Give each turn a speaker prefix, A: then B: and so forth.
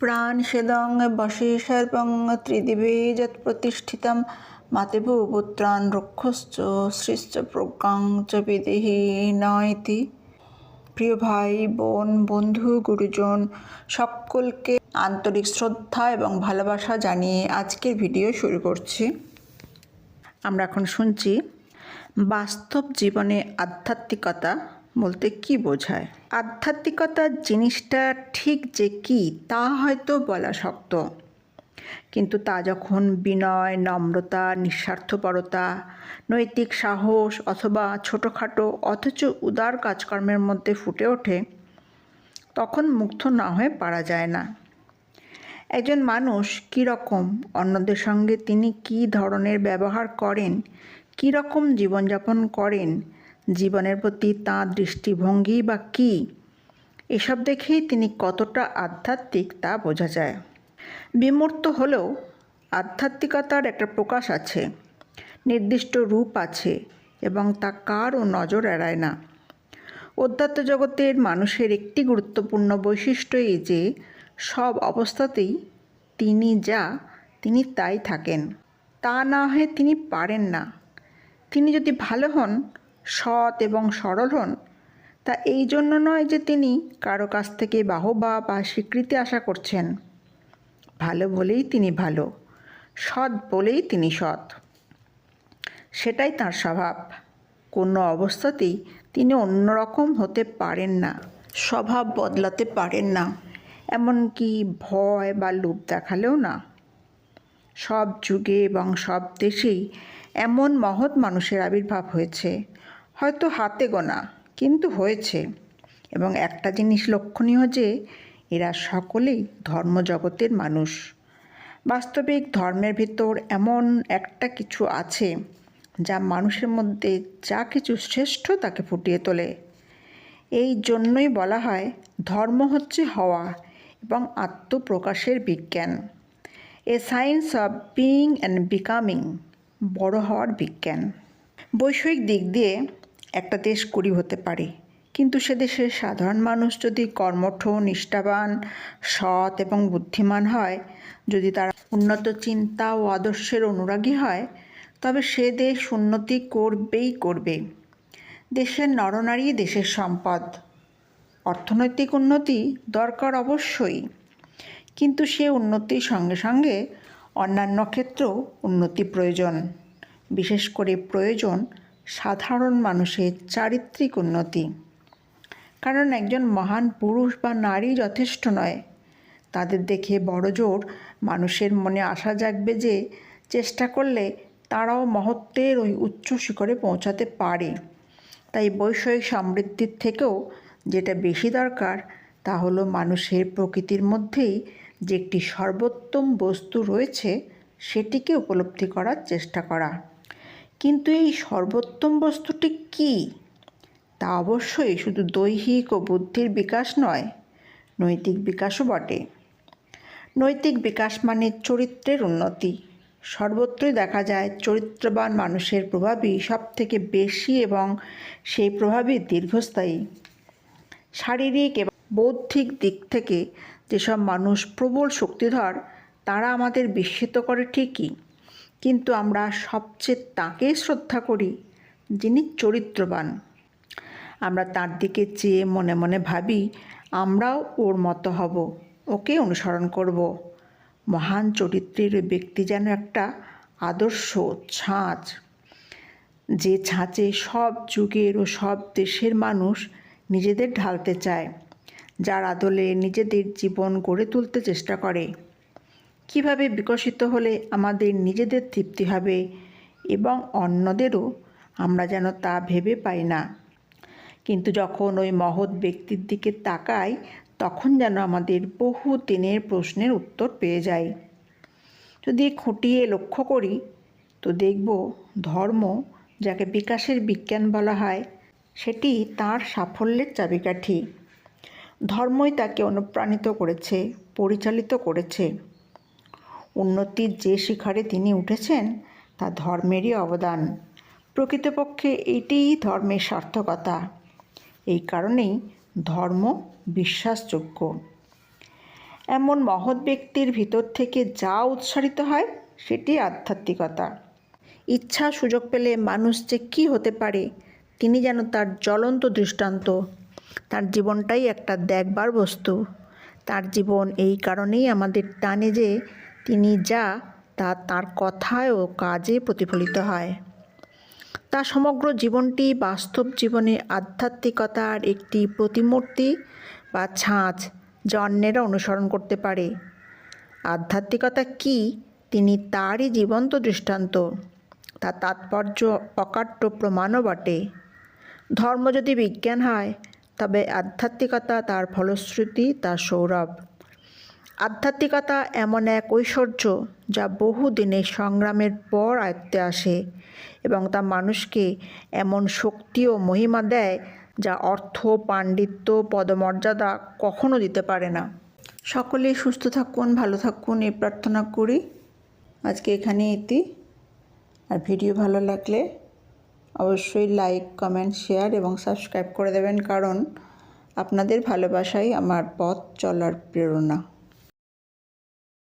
A: প্রাণসেদং বশেষর্পং ত্রিদিবে যৎপ্রতিষ্ঠিতম মাতেব পুত্রান রক্ষশ্চ শ্রীশ্চ প্রজ্ঞাং চ বিদেহি নয়তি। প্রিয় ভাই, বোন, বন্ধু, গুরুজন, সকলকে আন্তরিক শ্রদ্ধা এবং ভালোবাসা জানিয়ে আজকের ভিডিও শুরু করছি। আমরা এখন শুনছি, বাস্তব জীবনে আধ্যাত্মিকতা বলতে কি বোঝায়? আধ্যাত্মিকতার জিনিসটা ঠিক যে কি, তা হয়তো বলা শক্ত। কিন্তু তা যখন বিনয়, নম্রতা, নিঃস্বার্থপরতা, নৈতিক সাহস অথবা ছোটোখাটো অথচ উদার কাজকর্মের মধ্যে ফুটে ওঠে, তখন মুগ্ধ না হয়ে পারা যায় না। একজন মানুষ কী রকম, অন্যদের সঙ্গে তিনি কী ধরনের ব্যবহার করেন, কী রকম জীবনযাপন করেন জীবনের প্রতি তাঁর দৃষ্টিভঙ্গি বা কী? এসব দেখেই তিনি কতটা আধ্যাত্মিক তা বোঝা যায়। বিমূর্ত হলেও আধ্যাত্মিকতার একটা প্রকাশ আছে, নির্দিষ্ট রূপ আছে এবং তা কারও নজর এড়ায় না। অধ্যাত্ম জগতের মানুষের একটি গুরুত্বপূর্ণ বৈশিষ্ট্য এই যে, সব অবস্থাতেই তিনি যা, তিনি তাই থাকেন। তা না হয়ে তিনি পারেন না। তিনি যদি ভালো হন সৎ এবং সরল হন। তা এই জন্য নয় যে তিনি কারও কাছ থেকে বাহবা বা স্বীকৃতি আশা করছেন। ভালো বলেই তিনি ভালো, সৎ বলেই তিনি সৎ। সেটাই তার স্বভাব। কোনো অবস্থাতেই তিনি অন্যরকম হতে পারেন না, স্বভাব বদলাতে পারেন না, এমনকি ভয় বা লোভ দেখালেও না। সব যুগে এবং সব দেশেই এমন মহৎ মানুষের আবির্ভাব হয়েছে। হয়তো হাতে গোনা, কিন্তু হয়েছে। এবং একটা জিনিস লক্ষণীয় যে, এরা সকলেই ধর্মজগতের মানুষ। বাস্তবিক ধর্মের ভিতর এমন একটা কিছু আছে, যা মানুষের মধ্যে যা কিছু শ্রেষ্ঠ তাকে ফুটিয়ে তোলে। এই জন্যই বলা হয়, ধর্ম হচ্ছে হওয়া এবং আত্মপ্রকাশের বিজ্ঞান। A science of being and becoming, বড় হওয়ার বিজ্ঞান। বৈষয়িক দিক দিয়ে একটা দেশ কুড়ি হতে পারে। কিন্তু সে দেশের সাধারণ মানুষ যদি কর্মঠ, নিষ্ঠাবান, সৎ এবং বুদ্ধিমান হয়, যদি তারা উন্নত চিন্তা ও আদর্শের অনুরাগী হয়, তবে সে দেশ উন্নতি করবেই করবে। দেশের নরনারী, দেশের সম্পদ। অর্থনৈতিক উন্নতি দরকার অবশ্যই। কিন্তু সে উন্নতির সঙ্গে সঙ্গে অন্যান্য ক্ষেত্রেও উন্নতি প্রয়োজন। বিশেষ করে প্রয়োজন সাধারণ মানুষের চারিত্রিক উন্নতি। কারণ একজন মহান পুরুষ বা নারী যথেষ্ট নয়। তাদের দেখে বড় জোর মানুষের মনে আশা জাগবে যে চেষ্টা করলে তারাও মহত্বের ওই উচ্চ শিখরে পৌঁছাতে পারে। তাই বৈষয়িক সমৃদ্ধির থেকেও যেটা বেশি দরকার, তা হলো মানুষের প্রকৃতির মধ্যেই যে একটি সর্বোত্তম বস্তু রয়েছে, সেটিকে উপলব্ধি করার চেষ্টা করা। কিন্তু এই সর্বোত্তম বস্তুটি কী? তা অবশ্যই শুধু দৈহিক ও বুদ্ধির বিকাশ নয়, নৈতিক বিকাশও বটে। নৈতিক বিকাশ মানে চরিত্রের উন্নতি। সর্বত্রই দেখা যায় চরিত্রবান মানুষের প্রভাবই সব থেকে বেশি এবং সেই প্রভাবই দীর্ঘস্থায়ী। শারীরিক এবং বৌদ্ধিক দিক থেকে যেসব মানুষ প্রবল শক্তিধর, তারা আমাদের বিস্মিত করে ঠিকই। কিন্তু আমরা সবচেয়ে তাকে শ্রদ্ধা করি, যিনি চরিত্রবান। আমরা তার দিকে চেয়ে মনে মনে ভাবি, আমরাও ওর মতো হব, ওকে অনুসরণ করব। মহান চরিত্রের ব্যক্তি যেন একটা আদর্শ ছাঁচ। যে ছাঁচে সব যুগের ও সব দেশের মানুষ নিজেদের ঢালতে চায়, যার আদলে নিজেদের জীবন গড়ে তুলতে চেষ্টা করে। কীভাবে বিকশিত হলে আমাদের নিজেদের তৃপ্তি হবে এবং অন্যদেরও আমরা যেন তা ভেবে পাই না। কিন্তু যখন ওই মহৎ ব্যক্তির দিকে তাকাই, তখন যেন আমাদের বহু দিনের প্রশ্নের উত্তর পেয়ে যাই। যদি খুঁটিয়ে লক্ষ্য করি, তো দেখব ধর্ম যাকে বিকাশের বিজ্ঞান বলা হয়, সেটি তার সাফল্যের চাবিকাঠি। ধর্মই তাকে অনুপ্রাণিত করেছে, পরিচালিত করেছে। উন্নতির যে শিখরে তিনি উঠেছেন, তা ধর্মেরই অবদান। প্রকৃতপক্ষে এটিই ধর্মের সার্থকতা। এই কারণেই ধর্ম বিশ্বাসযোগ্য। এমন মহৎ ব্যক্তির ভিতর থেকে যা উৎসারিত হয়, সেটি আধ্যাত্মিকতা। ইচ্ছা সুযোগ পেলে মানুষ যে কী হতে পারে, তিনি যেন তার জ্বলন্ত দৃষ্টান্ত, তার জীবনটাই একটা দেখবার বস্তু। তার জীবন এই কারণেই আমাদের টানে যে তিনি যা, তা তার কথায় ও কাজে প্রতিফলিত হয়। তার সমগ্র জীবনটি বাস্তব জীবনে আধ্যাত্মিকতার একটি প্রতিমূর্তি বা ছাঁচ অন্যেরা অনুসরণ করতে পারে। আধ্যাত্মিকতা কি? তিনি তারই জীবন্ত দৃষ্টান্ত। তার তাৎপর্য অকাট্য প্রমাণও বটে। ধর্ম যদি বিজ্ঞান হয়, তবে আধ্যাত্মিকতা তার ফলশ্রুতি, তার সৌরভ। আধ্যাত্মিকতা এমন এক ঐশ্বর্য যা বহু সংগ্রামের পর আয়ত্তে আসে এবং তা মানুষকে এমন শক্তি ও মহিমা দেয় যা অর্থ, পাণ্ডিত্য, পদমর্যাদা কখনো দিতে পারে না। সকলেই সুস্থ থাকুন, ভালো থাকুন এই প্রার্থনা করি। আজকে এখানে ইতি আর ভিডিও ভালো লাগলে অবশ্যই লাইক, কমেন্ট, শেয়ার এবং সাবস্ক্রাইব করে দেবেন কারণ আপনাদের ভালোবাসাই আমার পথ চলার প্রেরণা।